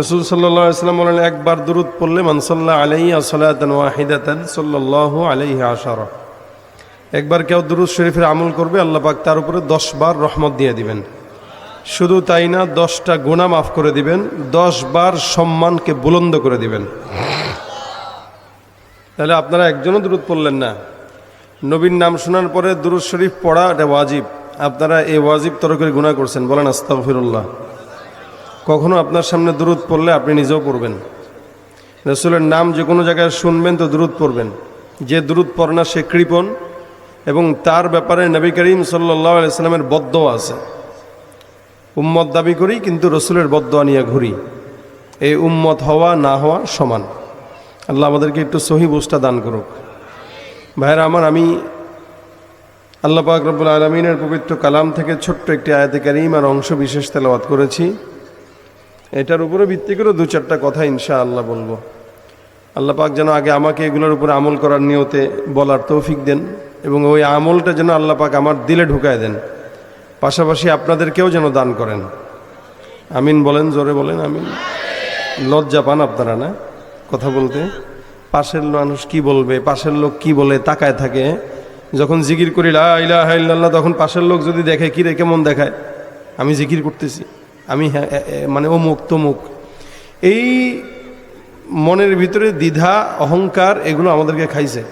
রসুল সাল্লাহ ইসলাম বলেন, একবার দুরুদ পড়লে মানসাল্লাহ আলাই আসলাতান ওয়াহিদাতান সাল্লাহ আলাইহি আশারা। একবার কেউ দুরুদ শরীফের আমল করবে, আল্লাহ পাক তার উপরে দশ বার রহমত দিয়ে দিবেন। শুধু তাই না, দশটা গুণা মাফ করে দিবেন, দশ বার সম্মানকে বুলন্দ করে দিবেন। তাহলে আপনারা একজনও দূরত পড়লেন না। নবীর নাম শোনার পরে দুরুদ শরীফ পড়া এটা ওয়াজিব। আপনারা এই ওয়াজিব তরকের গুণা করছেন, বলেন আস্তাগফিরুল্লাহ। কখনো আপনার সামনে দূরত পড়লে আপনি নিজেও পড়বেন। রসুলের নাম যে কোনো জায়গায় শুনবেন তো দূরত পড়বেন। যে দূরত পড়ে না, সে কৃপণ এবং তার ব্যাপারে নবী করিম সাল্লাহ ইসলামের বদ্ধ আছে। উম্মত দাবি করি, কিন্তু রসুলের বদ্ধ নিয়ে ঘুরি। এই উম্মত হওয়া, না হওয়া সমান। আল্লাহ আমাদেরকে একটু সহি বুঝটা দান করুক। ভাইরা আমার, আমি আল্লাহ পাক রব্বুল আলমিনের পবিত্র কালাম থেকে ছোট্ট একটি আয়াতে আর অংশ বিশেষ তেলাওয়াত করেছি। এটার উপরে ভিত্তি করে দু চারটা কথা ইনশা আল্লাহ বলব। আল্লাহ পাক যেন আগে আমাকে এগুলোর উপরে আমল করার নিয়তে বলার তৌফিক দেন এবং ওই আমলটা যেন আল্লাহ পাক আমার দিলে ঢুকায় দেন। পাশাপাশি আপনাদেরকেও যেন দান করেন। আমিন বলেন, জোরে বলেন, আমিন। লজ্জা পান আপনারা না? কথা বলতে। পাশের মানুষ কি বলবে, পাশের লোক কি বলে, তাকায় থাকে। যখন জিকির করি, লা ইলাহা ইল্লাল্লাহ, তখন পাশের লোক যদি দেখে কি রে কেমন দেখায়? আমি জিকির করতেছি। আমি হ্যাঁ মানে অমুক তমুক। এই মনের ভিতরে দ্বিধা, অহংকার এগুলো আমাদেরকে খাইছে।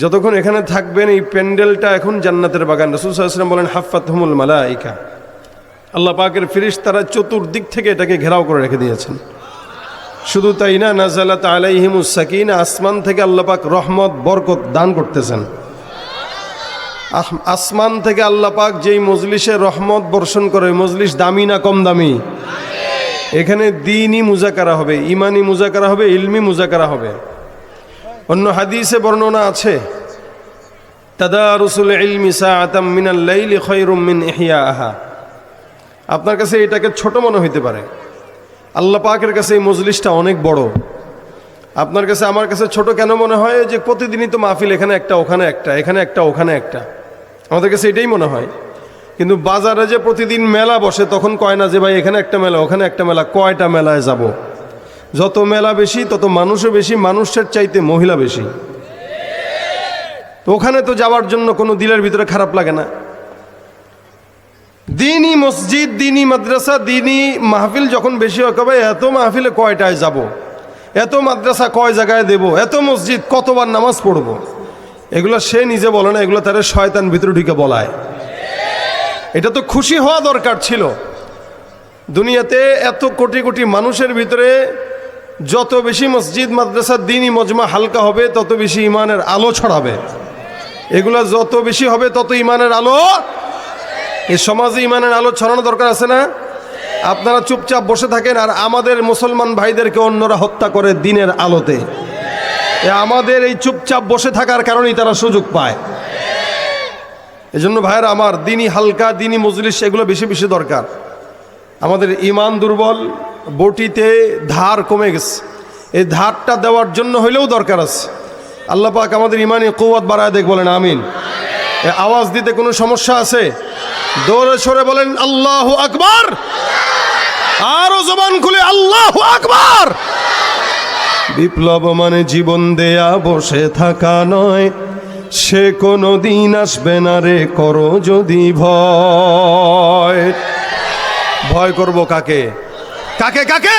যতক্ষণ এখানে থাকবেন, এই প্যান্ডেলটা এখন জান্নাতের বাগান। রসুল সাল্লাম বলেন হাফাত হুমুল মালাইকা। আল্লাহ পাকের ফিরিস তারা চতুর্দিক থেকে এটাকে ঘেরাও করে রেখে দিয়েছেন। শুধু তাই না নাজালাত আলাইহিমুস সাকিন, আসমান থেকে আল্লাহ পাক রহমত, বরকত দান করতেছেন। আসমান থেকে আল্লাহ পাক যেই মজলিসে রহমত বর্ষণ করে মজলিস দামি না কম দামি? এখানে দিনই মুজাকারা হবে ইমানি মুজাকারা হবে ইলমি মুজাকারা হবে। অন্য হাদিসে বর্ণনা আছে আপনার কাছে এটাকে ছোট মনে হইতে পারে। আল্লাহ পাকের কাছে এই মজলিসটা অনেক বড়। আপনার কাছে আমার কাছে ছোট কেন মনে হয়? যে প্রতিদিনই তো মাহফিল, এখানে একটা, ওখানে একটা, এখানে একটা, ওখানে একটা। আমাদের কাছে এটাই মনে হয়। কিন্তু বাজারে যে প্রতিদিন মেলা বসে, তখন কয় না যে, ভাই, এখানে একটা মেলা, ওখানে একটা মেলা, কয়টা মেলায় যাব। যত মেলা বেশি, তত মানুষও বেশি, মানুষের চাইতে মহিলা বেশি। তো ওখানে তো যাওয়ার জন্য কোনো দিলের ভিতরে খারাপ লাগে না। দিনই মসজিদ, দিনই মাদ্রাসা, দিনই মাহফিল যখন বেশি হয়, কবে এত মাহফিলে কয়টায় যাব। এত মাদ্রাসা কয় জায়গায় দেব? এত মসজিদ কতবার নামাজ পড়ব? এগুলো সে নিজে বলে না, এগুলো তার শয়তান ভিতরে ঢুকে বলায়। এটা তো খুশি হওয়া দরকার ছিল। দুনিয়াতে এত কোটি কোটি মানুষের ভিতরে যত বেশি মসজিদ মাদ্রাসার দিনই মজমা হালকা হবে, তত বেশি ইমানের আলো ছড়াবে। এগুলা যত বেশি হবে, তত ইমানের আলো এই সমাজে ইমানের আলো ছড়ানো দরকার আছে না? আপনারা চুপচাপ বসে থাকেন আর আমাদের মুসলমান ভাইদেরকে অন্যরা হত্যা করে দিনের আলোতে। আমাদের এই চুপচাপ বসে থাকার কারণেই তারা সুযোগ পায়। এই জন্য ভাইয়ের, আমার দিনই হালকা দিনই মজলিস, এগুলো বেশি বেশি দরকার। আমাদের ইমান দুর্বল, বটিতে ধার কমে গেছে। এই ধারটা দেওয়ার জন্য হইলেও দরকার আছে। আল্লাহ পাক আমাদের ইমানে কৌয়াত বাড়ায় দেখ, বলেন আমিন। আওয়াজ দিতে কোনো সমস্যা আছে? দৌড়ে সরে বলেন, আল্লাহ আকবার! আরও জবান খুলে, আল্লাহ আকবার! বিপ্লব মানে জীবন দেয়া, বসে থাকা নয়। সে কোনো দিন আসবে না রে, করো যদি ভয়। ভয় করব কাকে? কাকে কাকে?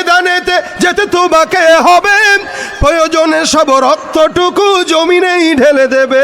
যেতে যেতে তোমাকে হবে। প্রয়োজনে সব রক্তটুকু জমিনেই ঢেলে দেবে।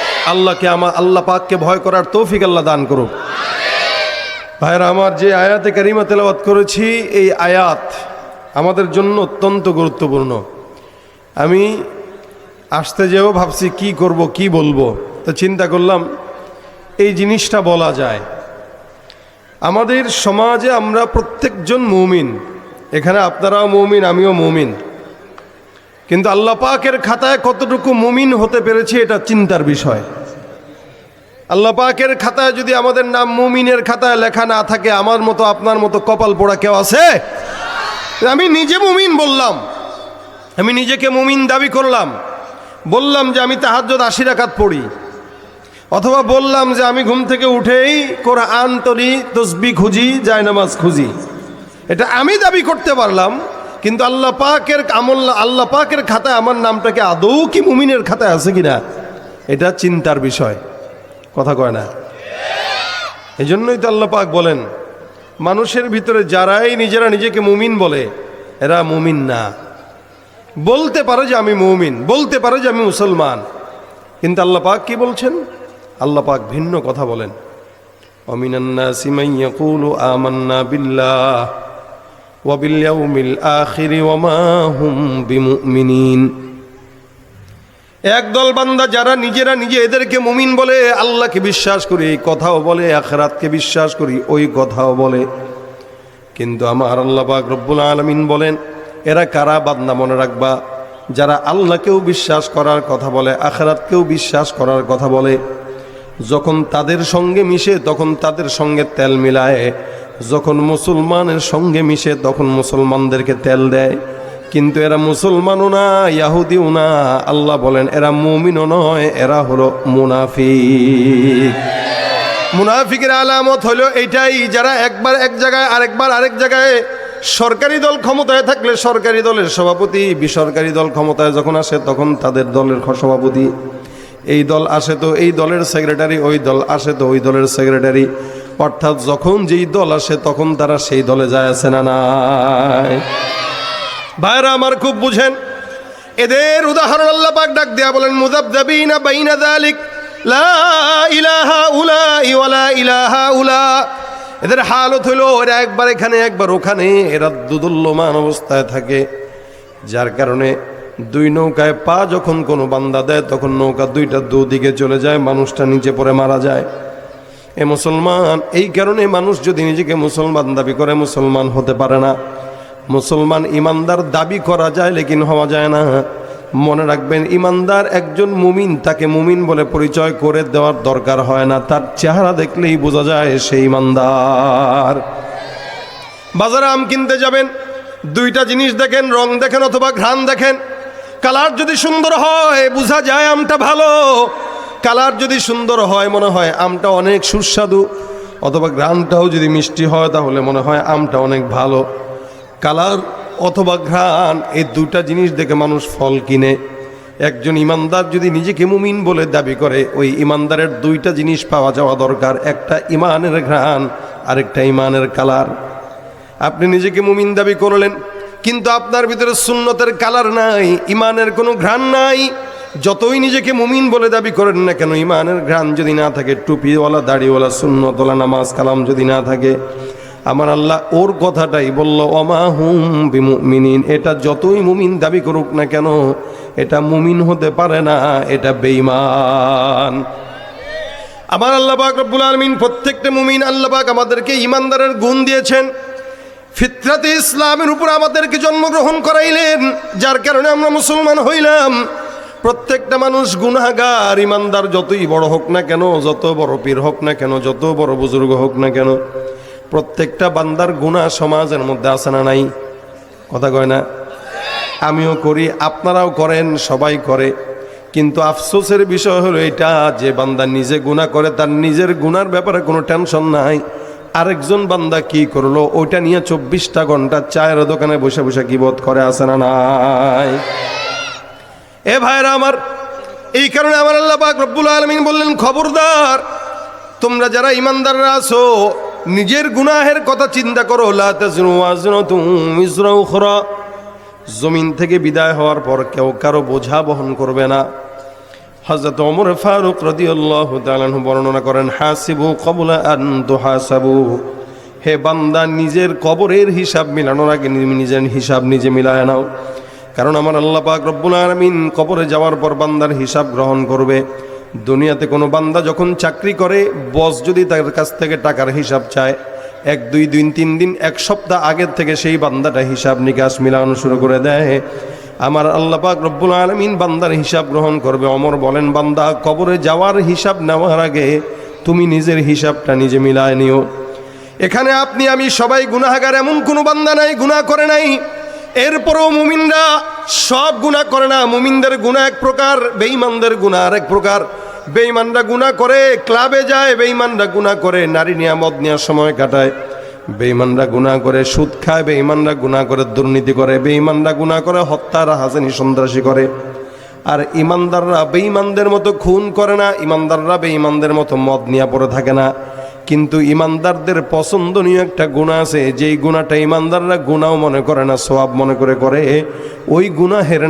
আল্লাহকে আমার আল্লাহ পাককে ভয় করার তৌফিক আল্লাহ দান করুক। ভাইরা, আমার যে আয়াতে কারিমা তেলাওয়াত করেছি, এই আয়াত আমাদের জন্য অত্যন্ত গুরুত্বপূর্ণ। আমি আসতে যেও ভাবছি, কি করব, কি বলব? তো চিন্তা করলাম, এই জিনিসটা বলা যায়। আমাদের সমাজে আমরা প্রত্যেকজন মৌমিন। এখানে আপনারাও মৌমিন, আমিও মৌমিন। কিন্তু আল্লাহ পাকের খাতায় কতটুকু মুমিন হতে পেরেছি এটা চিন্তার বিষয়। আল্লাহ পাকের খাতায় যদি আমাদের নাম মুমিনের খাতায় লেখা না থাকে, আমার মতো আপনার মতো কপাল পোড়া কেউ আছে? আমি নিজে মুমিন বললাম। আমি নিজেকে মুমিন দাবি করলাম। বললাম যে আমি তাহাজ্জত আশি রাকাত পড়ি। অথবা বললাম যে আমি ঘুম থেকে উঠেই কোরআন তরি তসবি খুঁজি, জায়নামাজ খুঁজি। এটা আমি দাবি করতে পারলাম। কিন্তু আল্লাহ পাকের আমল আল্লাহ পাকের খাতায় আমার নামটাকে আদৌ কি মুমিনের খাতায় আছে কিনা, এটা চিন্তার বিষয়। কথা কয় না? এই জন্যই তো আল্লাহ পাক বলেন, মানুষের ভিতরে যারাই নিজেরা নিজেকে মুমিন বলে, এরা মুমিন না। বলতে পারে যে আমি মুমিন, বলতে পারে যে আমি মুসলমান। কিন্তু আল্লাহ পাক কি বলছেন? আল্লাহ পাক ভিন্ন কথা বলেন। অমিনান্না সিমাইয়া কুলু আমান্না বিল্লাহ। وباليوم الآخر وما هم بمؤمنين একদল বান্দা যারা নিজেরা নিজে এদেরকে মুমিন বলে আল্লাহকে বিশ্বাস করি এই কথাও বলে আখরাতকে বিশ্বাস করি ওই কথাও বলে কিন্তু আমার আল্লাহ পাক রব্বুল আলমিন বলেন এরা কারা বান্দা মনে রাখবা যারা আল্লাহকেও বিশ্বাস করার কথা বলে আখরাতকেও বিশ্বাস করার কথা বলে যখন তাদের সঙ্গে মিশে তখন তাদের সঙ্গে তেল মিলায় যখন মুসলমানের সঙ্গে মিশে তখন মুসলমানদেরকে তেল দেয়। কিন্তু এরা মুসলমানও না, ইয়াহুদিও না। আল্লাহ বলেন, এরা মুমিনও নয়, এরা হলো মুনাফিক। মুনাফিকের আলামত হলো এইটাই, যারা একবার এক জায়গায়, আরেকবার আরেক জায়গায় সরকারি দল ক্ষমতায় থাকলে সরকারি দলের সভাপতি, বেসরকারি দল ক্ষমতায় যখন আসে তখন তাদের দলের সভাপতি। এই দল আসে তো এই দলের সেক্রেটারি, ওই দল আসে তো ওই দলের সেক্রেটারি। অর্থাৎ যখন যেই দল আসে তখন তারা সেই দলে যায়, আছে না নাই? ভাইরা আমার খুব বুঝেন, এদের উদাহরণ আল্লাহ পাক ডাক দেয়া বলেন মুদাবদাবিনা বাইনা যালিক, লা ইলাহা উলা ওয়ালা ইলাহা উলা। এদের হালত হইল, এরা একবার এখানে, একবার ওখানে, এরা দুদুল্যমান অবস্থায় থাকে, যার কারণে দুই নৌকায় পা যখন কোনো বান্দা দেয়, তখন নৌকা দুইটা দুদিকে চলে যায়, মানুষটা নিচে পড়ে মারা যায়। এ মুসলমান, এই কারণে মানুষ যদি নিজেকে মুসলমান দাবি করে, মুসলমান হতে পারে না। মুসলমান ইমানদার দাবি করা যায়, লেকিন হওয়া যায় না। মনে রাখবেন, ইমানদার একজন মুমিন, তাকে মুমিন বলে পরিচয় করে দেওয়ার দরকার হয় না। তার চেহারা দেখলেই বোঝা যায় সে ইমানদার। বাজারে আম কিনতে যাবেন, দুইটা জিনিস দেখেন, রং দেখেন অথবা ঘ্রাণ দেখেন। কালার যদি সুন্দর হয়, বোঝা যায় আমটা ভালো। কালার যদি সুন্দর হয় মনে হয় আমটা অনেক সুস্বাদু, অথবা ঘ্রাণটাও যদি মিষ্টি হয় তাহলে মনে হয় আমটা অনেক ভালো। কালার অথবা ঘ্রাণ, এই দুটা জিনিস দেখে মানুষ ফল কিনে। একজন ইমানদার যদি নিজেকে মুমিন বলে দাবি করে, ওই ইমানদারের দুইটা জিনিস পাওয়া যাওয়া দরকার, একটা ইমানের ঘ্রাণ, আরেকটা ইমানের কালার। আপনি নিজেকে মুমিন দাবি করলেন, কিন্তু আপনার ভিতরে সুন্নতের কালার নাই, ইমানের কোনো ঘ্রাণ নাই যতই নিজেকে মুমিন বলে দাবি করেন না কেন ইমানের ঘ্রাণ যদি না থাকে, টুপিওয়ালা, দাড়িওয়ালা, সুন্নতওয়ালা, নামাজ কালাম যদি না থাকে, আমার আল্লাহ ওর কথাটাই বলল অমা হুম বিমুমিনিন। এটা যতই মুমিন দাবি করুক না কেন, এটা মুমিন হতে পারে না, এটা বেঈমান। আমার আল্লাহবাক রব্বুল আলমিন প্রত্যেকটা মুমিন আল্লাহবাক আমাদেরকে ইমানদারের গুণ দিয়েছেন। ফিতরাতে ইসলামের উপর আমাদেরকে জন্মগ্রহণ করাইলেন, যার কারণে আমরা মুসলমান হইলাম। প্রত্যেকটা মানুষ গুনাগার ইমানদার যতই বড় হোক না কেন, যত বড় পীর হোক না কেন, যত বড় বুজুর্গ হোক না কেন, প্রত্যেকটা বান্দার গুণা সমাজের মধ্যে আছে না নাই? কথা কয় না? আমিও করি, আপনারাও করেন, সবাই করে। কিন্তু আফসোসের বিষয় হলো এটা, যে বান্দা নিজে গুণা করে, তার নিজের গুনার ব্যাপারে কোনো টেনশন নাই। আরেকজন বান্দা কি করল, ওইটা নিয়ে চব্বিশটা ঘণ্টা চায়ের দোকানে বসে বসে কি বোধ করে আসে না নাই? এ ভাইরা আমার, এই কারণে আমার আল্লাহ পাক রব্বুল আলমিন বললেন, খবরদার, তোমরা যারা ইমানদাররা আছো, নিজের গুনাহের কথা চিন্তা করো জমিন থেকে বিদায় হওয়ার পর কেউ কারও বোঝা বহন করবে না। হজরত অমর ফারুক রাদিয়াল্লাহু তাআলা বর্ণনা করেন, হাসিবু কবলা আন তুহাসাবু। হে বান্দা, নিজের কবরের হিসাব মিলানোর আগে নিজের হিসাব নিজে মিলায় নাও। কারণ আমার আল্লাহ পাক রব্বুল আলামিন কবরে যাওয়ার পর বান্দার হিসাব গ্রহণ করবে। দুনিয়াতে কোনো বান্দা যখন চাকরি করে, বস যদি তার কাছ থেকে টাকার হিসাব চায়, এক, দুই দিন তিন দিন, এক সপ্তাহ আগের থেকে সেই বান্দাটা হিসাব নিকাশ মিলানো শুরু করে দেয়। আমার আল্লাহ পাক রব্বুল আলমিন বান্দার হিসাব গ্রহণ করবে। অমর বলেন, বান্দা, কবরে যাওয়ার হিসাব নেওয়ার আগে তুমি নিজের হিসাবটা নিজে মিলায় নিও। এখানে আপনি, আমি সবাই গুনাহাগার, এমন কোনো বান্দা নাই, গুনাহ করে নাই। এরপরও মুমিনরা সব গুনাহ করে না। মুমিনদের গুনাহ এক প্রকার, বেঈমানদের গুনাহ আর এক প্রকার। বেঈমানরা গুনাহ করে, ক্লাবে যায়, বেঈমানরা গুনাহ করে, নারী নিয়ে মদ নেওয়ার সময় কাটায়। বেঈমানরা গুনাহ করে, সুদ খায়, বেঈমানরা গুনাহ করে, দুর্নীতি করে, বেঈমানরা গুনাহ করে, হত্যার হাজানি সন্ত্রাসী করে। আর ইমানদাররা বেঈমানদের মতো খুন করে না, ইমানদাররা বেঈমানদের মতো মদ নিয়ে পড়ে থাকে না। কিন্তু ইমানদারদের পছন্দনীয় একটা গুণা আছে, যেই গুণাটা ইমানদাররা গুণাও মনে করে না সোয়াব মনে করে করে, ওই গুণাহের